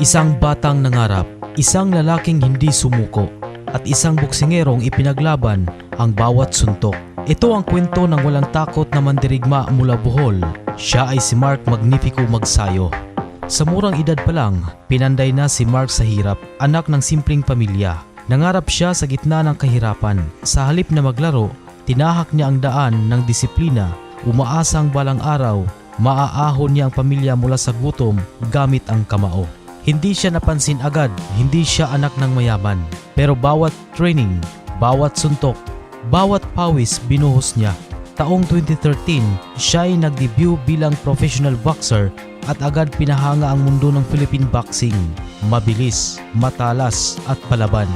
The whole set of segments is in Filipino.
Isang batang nangarap, isang lalaking hindi sumuko, at isang boksingerong ipinaglaban ang bawat suntok. Ito ang kwento ng walang takot na mandirigma mula Bohol. Siya ay si Mark Magnifico Magsayo. Sa murang edad pa lang, pinanday na si Mark sa hirap, anak ng simpleng pamilya. Nangarap siya sa gitna ng kahirapan. Sa halip na maglaro, tinahak niya ang daan ng disiplina, umaasang balang araw, maaahon niya ang pamilya mula sa gutom gamit ang kamao. Hindi siya napansin agad, hindi siya anak ng mayaman. Pero bawat training, bawat suntok, bawat pawis binuhos niya. Taong 2013, siya ay nag-debut bilang professional boxer at agad pinahanga ang mundo ng Philippine boxing. Mabilis, matalas at palaban.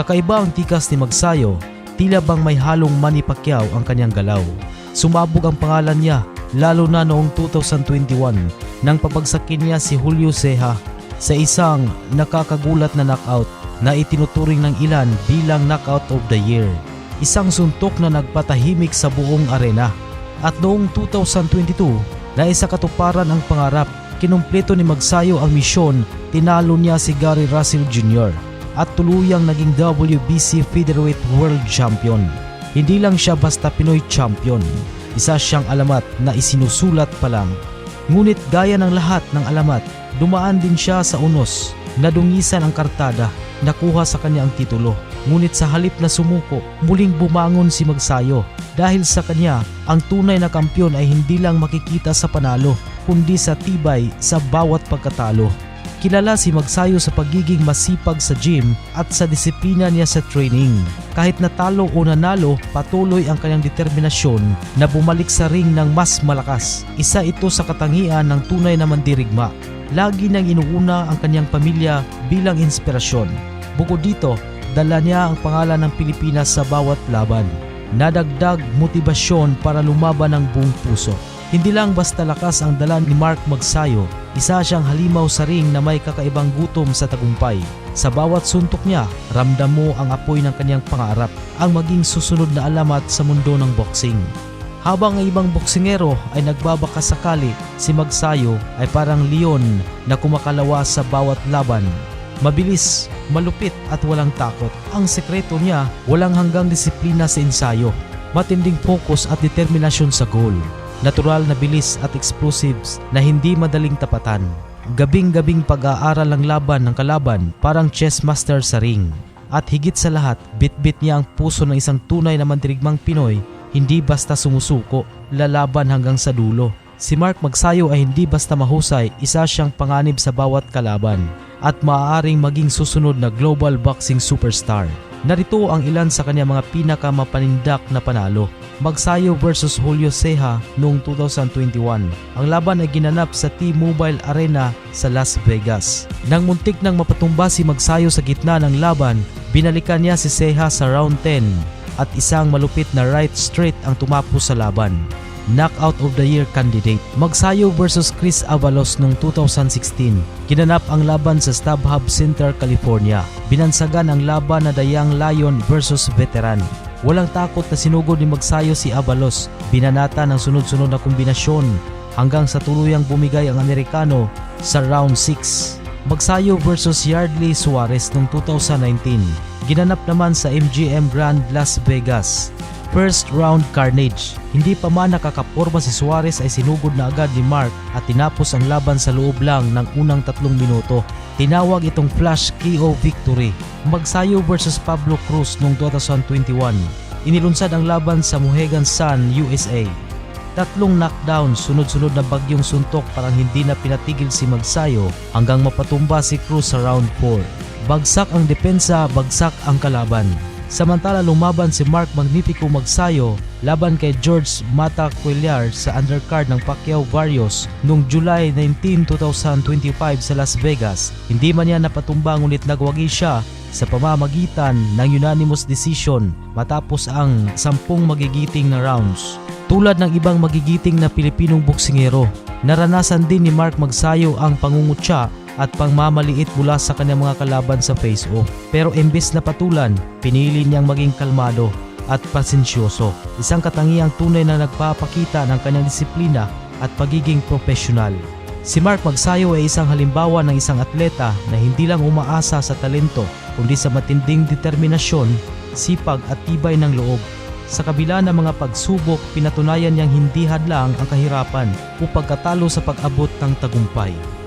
Kakaiba ang tikas ni Magsayo, tila bang may halong Manny Pacquiao ang kanyang galaw. Sumabog ang pangalan niya lalo na noong 2021 nang papagsakin niya si Julio Ceja sa isang nakakagulat na knockout na itinuturing ng ilan bilang knockout of the year. Isang suntok na nagpatahimik sa buong arena. At noong 2022, na isa katuparan ang pangarap, kinumpleto ni Magsayo ang misyon, tinalo niya si Gary Russell Jr. at tuluyang naging WBC Featherweight World Champion. Hindi lang siya basta Pinoy champion, isa siyang alamat na isinusulat pa lang. Ngunit gaya ng lahat ng alamat, dumaan din siya sa unos, nadungisan ang kartada, nakuha sa kanya ang titulo. Ngunit sa halip na sumuko, muling bumangon si Magsayo. Dahil sa kanya, ang tunay na kampyon ay hindi lang makikita sa panalo, kundi sa tibay sa bawat pagkatalo. Kilala si Magsayo sa pagiging masipag sa gym at sa disiplina niya sa training. Kahit natalo o nanalo, patuloy ang kanyang determinasyon na bumalik sa ring ng mas malakas. Isa ito sa katangian ng tunay na mandirigma. Lagi niyang inuuna ang kanyang pamilya bilang inspirasyon. Bukod dito, dala niya ang pangalan ng Pilipinas sa bawat laban. Nadagdag motibasyon para lumaban ng buong puso. Hindi lang basta lakas ang dala ni Mark Magsayo, isa siyang halimaw sa ring na may kakaibang gutom sa tagumpay. Sa bawat suntok niya, ramdam mo ang apoy ng kanyang pangarap, ang maging susunod na alamat sa mundo ng boxing. Habang ang ibang boksingero ay nagbabaka sakali, si Magsayo ay parang leon na kumakalawa sa bawat laban. Mabilis, malupit at walang takot. Ang sekreto niya, walang hanggang disiplina sa ensayo, matinding focus at determinasyon sa goal. Natural na bilis at explosives na hindi madaling tapatan. Gabing-gabing pag-aaral ng laban ng kalaban parang chess master sa ring. At higit sa lahat, bit-bit niya ang puso ng isang tunay na mandirigmang Pinoy, hindi basta sumusuko, lalaban hanggang sa dulo. Si Mark Magsayo ay hindi basta mahusay, isa siyang panganib sa bawat kalaban at maaaring maging susunod na global boxing superstar. Narito ang ilan sa kanya mga pinakamapanindak na panalo. Magsayo versus Julio Ceja noong 2021. Ang laban ay ginanap sa T-Mobile Arena sa Las Vegas. Nang muntik nang mapatumba si Magsayo sa gitna ng laban, binalikan niya si Ceja sa round 10 at isang malupit na right straight ang tumapo sa laban. Knockout of the Year candidate. Magsayo versus Chris Avalos noong 2016. Ginanap ang laban sa StubHub Center, California. Binansagan ang laban na Young Lion versus Veteran. Walang takot na sinugod ni Magsayo si Avalos. Binanata ng sunod-sunod na kombinasyon hanggang sa tuluyang bumigay ang Amerikano sa round 6. Magsayo versus Yardley Suarez noong 2019. Ginanap naman sa MGM Grand Las Vegas. First round carnage. Hindi pa man nakakaporma si Suarez ay sinugod na agad ni Mark at tinapos ang laban sa loob lang ng unang tatlong minuto. Tinawag itong flash KO victory. Magsayo versus Pablo Cruz noong 2021. Inilunsad ang laban sa Mohegan Sun, USA. Tatlong knockdown, sunod-sunod na bagyong suntok parang hindi na pinatigil si Magsayo hanggang mapatumba si Cruz sa round 4. Bagsak ang depensa, bagsak ang kalaban. Samantala lumaban si Mark Magnifico Magsayo laban kay George Mata Cuellar sa undercard ng Pacquiao Barrios noong July 19, 2025 sa Las Vegas. Hindi man niya napatumba ngunit nagwagi siya sa pamamagitan ng unanimous decision matapos ang sampung magigiting na rounds. Tulad ng ibang magigiting na Pilipinong boksingero, naranasan din ni Mark Magsayo ang pangungutya at pangmamaliit mula sa kanyang mga kalaban sa face-off. Pero imbes na patulan, pinili niyang maging kalmado at pasensyoso. Isang katangiang tunay na nagpapakita ng kanyang disiplina at pagiging profesional. Si Mark Magsayo ay isang halimbawa ng isang atleta na hindi lang umaasa sa talento kundi sa matinding determinasyon, sipag at tibay ng loob. Sa kabila ng mga pagsubok, pinatunayan niyang hindi hadlang ang kahirapan upang katalo sa pag-abot ng tagumpay.